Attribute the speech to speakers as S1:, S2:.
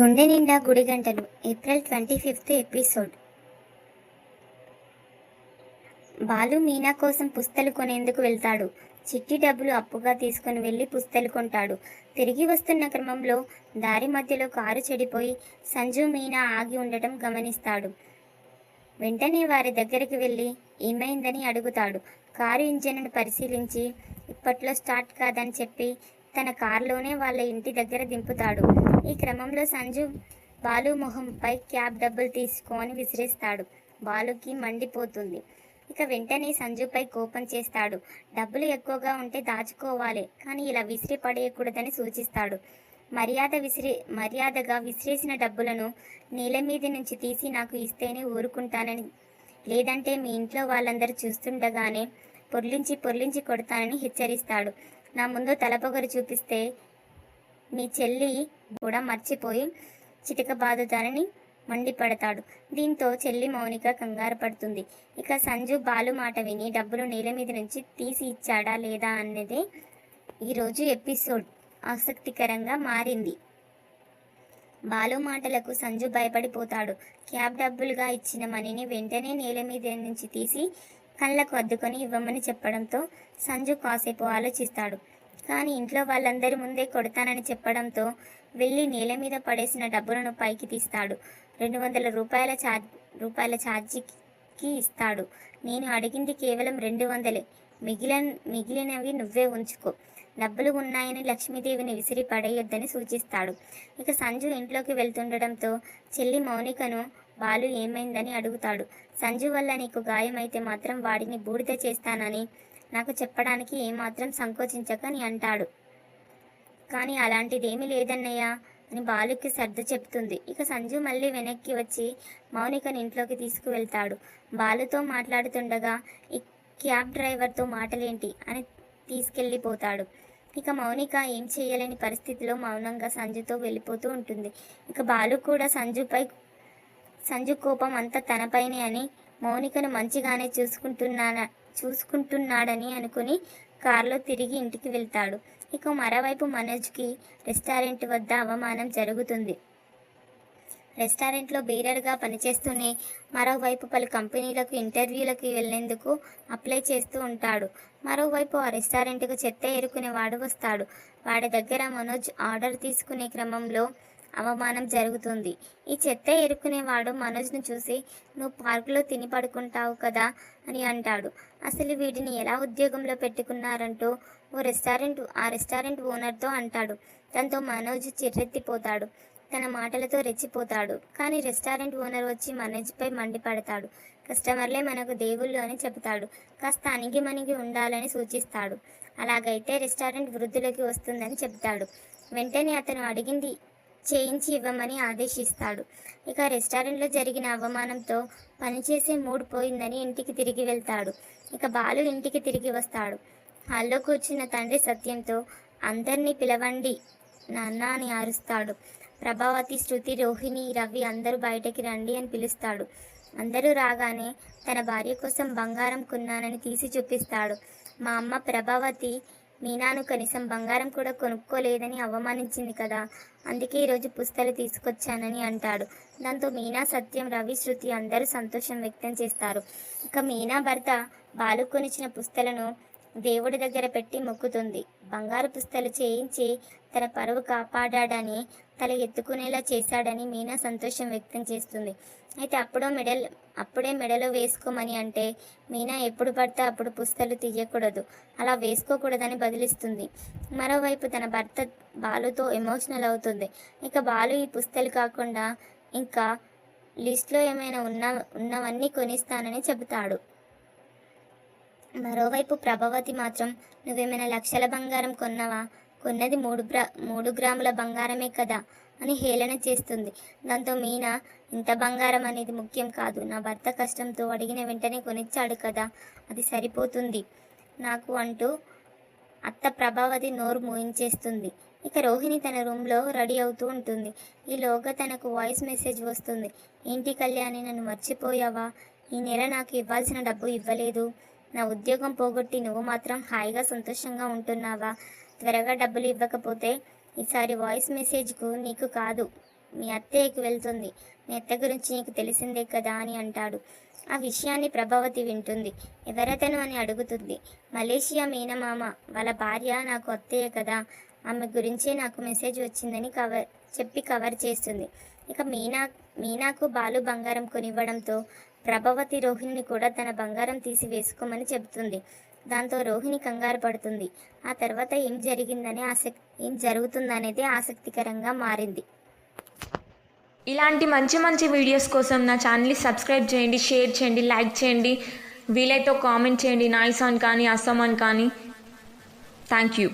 S1: గుండె నిండా గుడి గంటలు. April twenty fifth episode. Balu Meena కోసం పుస్తలు కొనేందుకు వెళ్తాడు. చిట్టి డబ్బులు అప్పుగా తీసుకుని వెళ్ళి పుస్తలు కొంటాడు. తిరిగి వస్తున్న క్రమంలో దారి మధ్యలో కారు చెడిపోయి సంజు మీనా ఆగి ఉండటం గమనిస్తాడు. వెంటనే వారి దగ్గరికి వెళ్ళి ఏమైందని అడుగుతాడు. కారు ఇంజన్ను పరిశీలించి ఇప్పట్లో స్టార్ట్ కాదని చెప్పి తన కారులోనే వాళ్ళ ఇంటి దగ్గర దింపుతాడు. ఈ క్రమంలో సంజు బాలు మొహంపై క్యాబ్ డబ్బులు తీసుకొని విసిరేస్తాడు. బాలుకి మండిపోతుంది. ఇక వెంటనే సంజుపై కోపం చేస్తాడు. డబ్బులు ఎక్కువగా ఉంటే దాచుకోవాలి కానీ ఇలా విసిరి పడేయకూడదని సూచిస్తాడు. మర్యాద విసిరి మర్యాదగా విసిరేసిన డబ్బులను నేల మీద నుంచి తీసి నాకు ఇస్తేనే ఊరుకుంటానని లేదంటే మీ ఇంట్లో వాళ్ళందరూ చూస్తుండగానే పొర్లించి పొర్లించి కొడతానని హెచ్చరిస్తాడు. నా ముందు తలపొగరు చూపిస్తే మీ చెల్లి కూడా మర్చిపోయి చిటిక బాధుతారని మండిపడతాడు. దీంతో చెల్లి మౌనిక కంగారు పడుతుంది. ఇక సంజు బాలు మాట విని డబ్బులు నేల మీద నుంచి తీసి ఇచ్చాడా లేదా అన్నదే ఈరోజు ఎపిసోడ్. ఆసక్తికరంగా మారింది. బాలు మాటలకు సంజు భయపడిపోతాడు. క్యాబ్ డబ్బులుగా ఇచ్చిన మనీని వెంటనే నేల మీద నుంచి తీసి కళ్ళకు అద్దుకొని ఇవ్వమని చెప్పడంతో సంజు కాసేపు ఆలోచిస్తాడు. కానీ ఇంట్లో వాళ్ళందరి ముందే కొడతానని చెప్పడంతో వెళ్ళి నేల మీద పడేసిన డబ్బులను పైకి తీస్తాడు. రెండు వందల రూపాయల ఛార్జ్ రూపాయల ఛార్జీకి ఇస్తాడు. నేను అడిగింది కేవలం రెండు వందలే. మిగిలిన మిగిలినవి నువ్వే ఉంచుకో. డబ్బులు ఉన్నాయని లక్ష్మీదేవిని విసిరి పడేయొద్దని సూచిస్తాడు. ఇక సంజు ఇంట్లోకి వెళ్తుండడంతో చెల్లి మౌనికను బాలు ఏమైందని అడుగుతాడు. సంజు వల్ల నీకు గాయమైతే మాత్రం వాడిని బూడిద చేస్తానని నాకు చెప్పడానికి ఏమాత్రం సంకోచించకని అంటాడు. కానీ అలాంటిదేమీ లేదన్నయ్య అని బాలుకి సర్దు చెప్తుంది. ఇక సంజు మళ్ళీ వెనక్కి వచ్చి మౌనికని ఇంట్లోకి తీసుకువెళ్తాడు. బాలుతో మాట్లాడుతుండగా ఈ క్యాబ్ డ్రైవర్తో మాటలేంటి? అని తీసుకెళ్ళిపోతాడు. ఇక మౌనిక ఏం చేయలేని పరిస్థితిలో మౌనంగా సంజుతో వెళ్ళిపోతూ ఉంటుంది. ఇక బాలు కూడా సంజుపై సంజు కోపం అంతా తనపైనే అని మౌనికను మంచిగానే చూసుకుంటున్నా చూసుకుంటున్నాడని అనుకుని కారులో తిరిగి ఇంటికి వెళ్తాడు. ఇక మరోవైపు మనోజ్కి రెస్టారెంట్ వద్ద అవమానం జరుగుతుంది. రెస్టారెంట్లో బీరర్గా పనిచేస్తూనే మరోవైపు పలు కంపెనీలకు ఇంటర్వ్యూలకు వెళ్ళేందుకు అప్లై చేస్తూ ఉంటాడు. మరోవైపు ఆ రెస్టారెంట్కు చెత్త ఏరుకునేవాడు వస్తాడు. వాడి దగ్గర మనోజ్ ఆర్డర్ తీసుకునే క్రమంలో అవమానం జరుగుతుంది. ఈ చెత్త ఎరుక్కునేవాడు మనోజ్ను చూసి నువ్వు పార్కులో తిని పడుకుంటావు కదా అని అంటాడు. అసలు వీటిని ఎలా ఉద్యోగంలో పెట్టుకున్నారంటూ ఓ రెస్టారెంట్ ఆ రెస్టారెంట్ ఓనర్తో అంటాడు. దాంతో మనోజ్ చిర్రెత్తిపోతాడు. తన మాటలతో రెచ్చిపోతాడు. కానీ రెస్టారెంట్ ఓనర్ వచ్చి మనోజ్పై మండిపడతాడు. కస్టమర్లే మనకు దేవుళ్ళు అని చెబుతాడు. కాస్త అణిగి మణిగి ఉండాలని సూచిస్తాడు. అలాగైతే రెస్టారెంట్ వృద్ధులకి వస్తుందని చెబుతాడు. వెంటనే అతను అడిగింది చేయించి ఇవ్వమని ఆదేశిస్తాడు. ఇక రెస్టారెంట్లో జరిగిన అవమానంతో పనిచేసే మూడ్ పోయిందని ఇంటికి తిరిగి వెళ్తాడు. ఇక బాలు ఇంటికి తిరిగి వస్తాడు. హాల్లో కూర్చున్న తండ్రి సత్యంతో అందరినీ పిలవండి నాన్న అని అరుస్తాడు. ప్రభావతి శృతి రోహిణి రవి అందరూ బయటకి రండి అని పిలుస్తాడు. అందరూ రాగానే తన భార్య కోసం బంగారం కొన్నానని తీసి చూపిస్తాడు. మా అమ్మ ప్రభావతి మీనాను కనీసం బంగారం కూడా కొనుక్కోలేదని అవమానించింది కదా. అందుకే ఈరోజు పుస్తలు తీసుకొచ్చానని అంటాడు. దాంతో మీనా సత్యం రవి శృతి అందరూ సంతోషం వ్యక్తం చేస్తారు. ఇక మీనా భర్త బాలు కొనిచ్చిన పుస్తలను దేవుడి దగ్గర పెట్టి మొక్కుతుంది. బంగారు పుస్తలు చేయించి తన పరువు కాపాడాడని తల ఎత్తుకునేలా చేశాడని మీనా సంతోషం వ్యక్తం చేస్తుంది. అయితే అప్పుడో మెడల్ అప్పుడే మెడలో వేసుకోమని అంటే మీనా ఎప్పుడు పడితే అప్పుడు పుస్తలు తీయకూడదు. అలా వేసుకోకూడదని బదిలిస్తుంది. మరోవైపు తన భర్త బాలుతో ఎమోషనల్ అవుతుంది. ఇక బాలు ఈ పుస్తలు కాకుండా ఇంకా లిస్ట్లో ఏమైనా ఉన్న ఉన్నవన్నీ కొనిస్తానని చెబుతాడు. మరోవైపు ప్రభావతి మాత్రం నువ్వేమైనా లక్షల బంగారం కొన్నావా? కొన్నది మూడు గ్రా మూడు గ్రాముల బంగారమే కదా అని హేళన చేస్తుంది. దాంతో మీనా ఇంత బంగారం అనేది ముఖ్యం కాదు. నా భర్త కష్టంతో అడిగిన వెంటనే కొనిచ్చాడు కదా అది సరిపోతుంది నాకు అంటూ అత్త ప్రభావతి నోరు మూయించేస్తుంది. ఇక రోహిణి తన రూమ్లో రెడీ అవుతూ ఉంటుంది. ఈలోగా తనకు వాయిస్ మెసేజ్ వస్తుంది. ఏంటి కళ్యాణి నన్ను మర్చిపోయావా? ఈ నెల నాకు ఇవ్వాల్సిన డబ్బు ఇవ్వలేదు. నా ఉద్యోగం పోగొట్టి నువ్వు మాత్రం హాయిగా సంతోషంగా ఉంటున్నావా? త్వరగా డబ్బులు ఇవ్వకపోతే ఈసారి వాయిస్ మెసేజ్కు నీకు కాదు మీ అత్తయ్యకి వెళ్తుంది. మీ అత్త గురించి నీకు తెలిసిందే కదా అని అంటాడు. ఆ విషయాన్ని ప్రభావతి వింటుంది. ఎవరతను అని అడుగుతుంది. మలేషియా మీనమామ వాళ్ళ భార్య నాకు అత్తయ్య కదా. ఆమె గురించే నాకు మెసేజ్ వచ్చిందని కవర్ చెప్పి కవర్ చేస్తుంది. ఇక మీనా మీనాకు బాలు బంగారం కొనివ్వడంతో ప్రభావతి రోహిణిని కూడా తన బంగారం తీసి వేసుకోమని చెబుతుంది. దాంతో రోహిణి కంగారు పడుతుంది. ఆ తర్వాత ఏం జరిగిందనే ఆసక్తి ఏం జరుగుతుందనేది ఆసక్తికరంగా మారింది.
S2: ఇలాంటి మంచి మంచి వీడియోస్ కోసం నా ఛానల్ని సబ్స్క్రైబ్ చేయండి షేర్ చేయండి లైక్ చేయండి. వీలైతే కామెంట్ చేయండి. నాయిస్ అని కానీ అస్సాం అని కానీ. Thank you.